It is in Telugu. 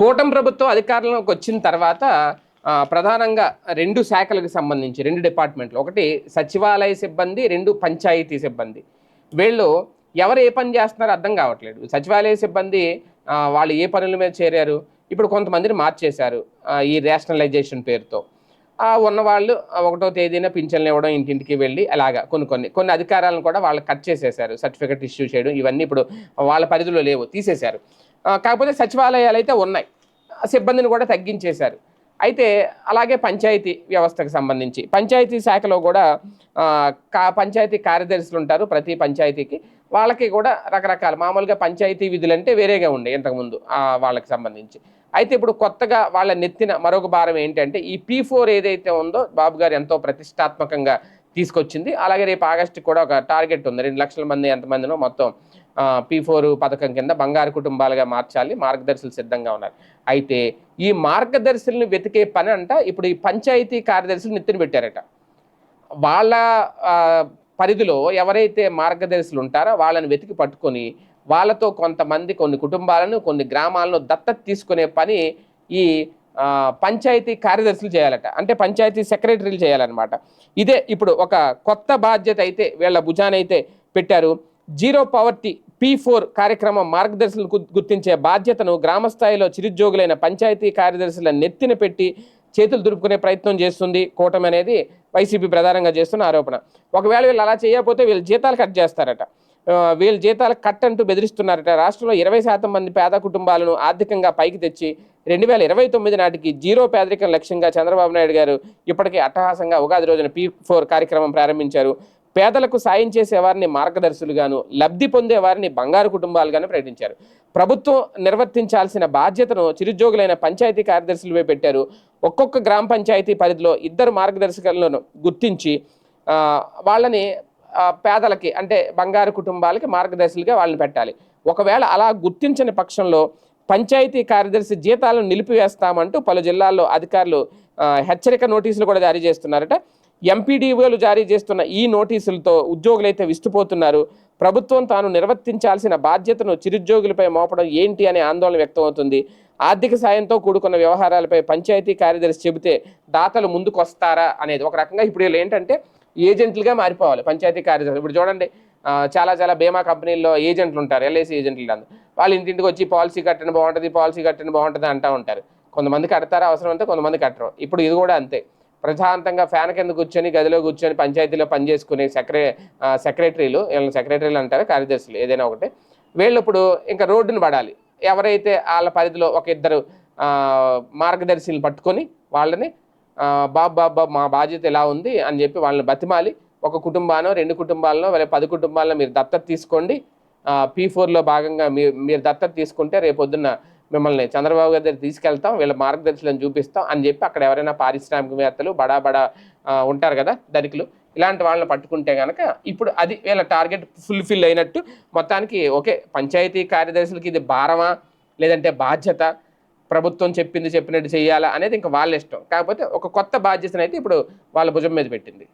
కూటమి ప్రభుత్వం అధికారంలోకి వచ్చిన తర్వాత ప్రధానంగా రెండు శాఖలకు సంబంధించి రెండు డిపార్ట్మెంట్లు. ఒకటి సచివాలయ సిబ్బంది రెండు పంచాయతీ సిబ్బంది. వీళ్ళు ఎవరు ఏ పని చేస్తున్నారో అర్థం కావట్లేదు. సచివాలయ సిబ్బంది వాళ్ళు ఏ పనుల మీద చేరారు? ఇప్పుడు కొంతమందిని మార్చేశారు ఈ రేషనలైజేషన్ పేరుతో. ఉన్నవాళ్ళు ఒకటో తేదీన పింఛన్లు ఇవ్వడం ఇంటింటికి వెళ్ళి అలాగా కొన్ని కొన్ని కొన్ని అధికారాలను కూడా వాళ్ళు కట్ చేసేశారు. సర్టిఫికెట్ ఇష్యూ చేయడం ఇవన్నీ ఇప్పుడు వాళ్ళ పరిధిలో లేవు తీసేశారు. కాకపోతే సచివాలయాలు అయితే ఉన్నాయి సిబ్బందిని కూడా తగ్గించేశారు. అయితే అలాగే పంచాయతీ వ్యవస్థకు సంబంధించి పంచాయతీ శాఖలో కూడా కా పంచాయతీ కార్యదర్శులు ఉంటారు ప్రతి పంచాయతీకి. వాళ్ళకి కూడా రకరకాల మామూలుగా పంచాయతీ విధులు అంటే వేరేగా ఉండే ఇంతకుముందు వాళ్ళకి సంబంధించి. అయితే ఇప్పుడు కొత్తగా వాళ్ళ నెత్తిన మరొక భారం ఏంటంటే ఈ పీ ఫోర్ ఏదైతే ఉందో బాబు గారు ఎంతో ప్రతిష్టాత్మకంగా తీసుకొచ్చింది. అలాగే రేపు ఆగస్టుకి కూడా ఒక టార్గెట్ ఉంది. రెండు లక్షల మంది ఎంతమందినో మొత్తం పీ ఫోర్ పథకం కింద బంగారు కుటుంబాలుగా మార్చాలి. మార్గదర్శులు సిద్ధంగా ఉన్నారు. అయితే ఈ మార్గదర్శులను వెతికే పని అంట ఇప్పుడు ఈ పంచాయతీ కార్యదర్శులు నెత్తిన పెట్టారట. వాళ్ళ పరిధిలో ఎవరైతే మార్గదర్శులు ఉంటారో వాళ్ళని వెతికి పట్టుకొని వాళ్ళతో కొంతమంది కొన్ని కుటుంబాలను కొన్ని గ్రామాలను దత్తత తీసుకునే పని ఈ పంచాయతీ కార్యదర్శులు చేయాలట. అంటే పంచాయతీ సెక్రటరీలు చేయాలన్నమాట. ఇదే ఇప్పుడు ఒక కొత్త బాధ్యత అయితే వీళ్ళ భుజానైతే పెట్టారు. జీరో పవర్టీ పీ ఫోర్ కార్యక్రమం మార్గదర్శులు గుర్తించే బాధ్యతను గ్రామస్థాయిలో చిరుద్యోగులైన పంచాయతీ కార్యదర్శుల నెత్తిన పెట్టి చేతులు దులుపుకునే ప్రయత్నం చేస్తుంది కూటమి అనేది వైసీపీ ప్రధానంగా చేస్తున్న ఆరోపణ. ఒకవేళ వీళ్ళు అలా చేయకపోతే వీళ్ళు జీతాలు కట్ చేస్తారట. వీళ్ళ జీతాలు కట్ అంటూ బెదిరిస్తున్నారట. రాష్ట్రంలో ఇరవై శాతం మంది పేద కుటుంబాలను ఆర్థికంగా పైకి తెచ్చి రెండు వేల ఇరవై తొమ్మిది నాటికి జీరో పేదరికం లక్ష్యంగా చంద్రబాబు నాయుడు గారు ఇప్పటికే అట్టహాసంగా ఉగాది రోజున పీ ఫోర్ కార్యక్రమం ప్రారంభించారు. పేదలకు సాయం చేసే వారిని మార్గదర్శులుగాను లబ్ధి పొందే వారిని బంగారు కుటుంబాలుగాను ప్రకటించారు. ప్రభుత్వం నిర్వర్తించాల్సిన బాధ్యతను చిరుద్యోగులైన పంచాయతీ కార్యదర్శులపై పెట్టారు. ఒక్కొక్క గ్రామ పంచాయతీ పరిధిలో ఇద్దరు మార్గదర్శకులను గుర్తించి వాళ్ళని పేదలకి అంటే బంగారు కుటుంబాలకి మార్గదర్శులుగా వాళ్ళని పెట్టాలి. ఒకవేళ అలా గుర్తించని పక్షంలో పంచాయతీ కార్యదర్శి జీతాలను నిలిపివేస్తామంటూ పలు జిల్లాల్లో అధికారులు హెచ్చరిక నోటీసులు కూడా జారీ చేస్తున్నారట. ఎంపీడీఓలు జారీ చేస్తున్న ఈ నోటీసులతో ఉద్యోగులైతే విస్తుపోతున్నారు. ప్రభుత్వం తాను నిర్వర్తించాల్సిన బాధ్యతను చిరుద్యోగులపై మోపడం ఏంటి అనే ఆందోళన వ్యక్తమవుతుంది. ఆర్థిక సాయంతో కూడుకున్న వ్యవహారాలపై పంచాయతీ కార్యదర్శి చెబితే దాతలు ముందుకు వస్తారా అనేది ఒక రకంగా ఇప్పుడు ఏంటంటే ఏజెంట్లుగా మారిపోవాలి. పంచాయతీ కార్యదర్శి ఇప్పుడు చూడండి చాలా చాలా బీమా కంపెనీల్లో ఏజెంట్లు ఉంటారు ఎల్ఐసి ఏజెంట్లు అందరూ వాళ్ళు ఇంటింటికి వచ్చి పాలసీ కట్టండి బాగుంటుంది పాలసీ కట్టండి బాగుంటుంది అంటూ ఉంటారు. కొంతమంది కడతారు అవసరం అంటే కొంతమంది కట్టరు. ఇప్పుడు ఇది కూడా అంతే. ప్రశాంతంగా ఫ్యాన్ కింద కూర్చొని గదిలో కూర్చొని పంచాయతీలో పనిచేసుకునే సెక్రటరీ సెక్రటరీలు వీళ్ళని సెక్రటరీలు అంటారు కార్యదర్శులు ఏదైనా ఒకటి. వీళ్ళు ఇప్పుడు ఇంకా రోడ్డును పడాలి. ఎవరైతే వాళ్ళ పరిధిలో ఒక ఇద్దరు మార్గదర్శిని పట్టుకొని వాళ్ళని బాబు బాబు మా బాధ్యత ఎలా ఉంది అని చెప్పి వాళ్ళని బతిమాలి. ఒక కుటుంబానో రెండు కుటుంబాలనో లేదా పది కుటుంబాలను మీరు దత్తత తీసుకోండి. పీ ఫోర్లో భాగంగా మీరు మీరు దత్తత తీసుకుంటే రేపొద్దున్న మిమ్మల్ని చంద్రబాబు గారి దగ్గర తీసుకెళ్తాం వీళ్ళ మార్గదర్శులను చూపిస్తాం అని చెప్పి అక్కడ ఎవరైనా పారిశ్రామికవేత్తలు బడా బడా ఉంటారు కదా ధనికులు. ఇలాంటి వాళ్ళని పట్టుకుంటే కనుక ఇప్పుడు అది వీళ్ళ టార్గెట్ ఫుల్ఫిల్ అయినట్టు మొత్తానికి ఓకే పంచాయతీ కార్యదర్శులకి ఇది భారమా లేదంటే బాధ్యత ప్రభుత్వం చెప్పింది చెప్పినట్టు చేయాలా అనేది ఇంకా వాళ్ళ ఇష్టం. కాకపోతే ఒక కొత్త బాధ్యతనైతే ఇప్పుడు వాళ్ళ భుజం మీద పెట్టింది.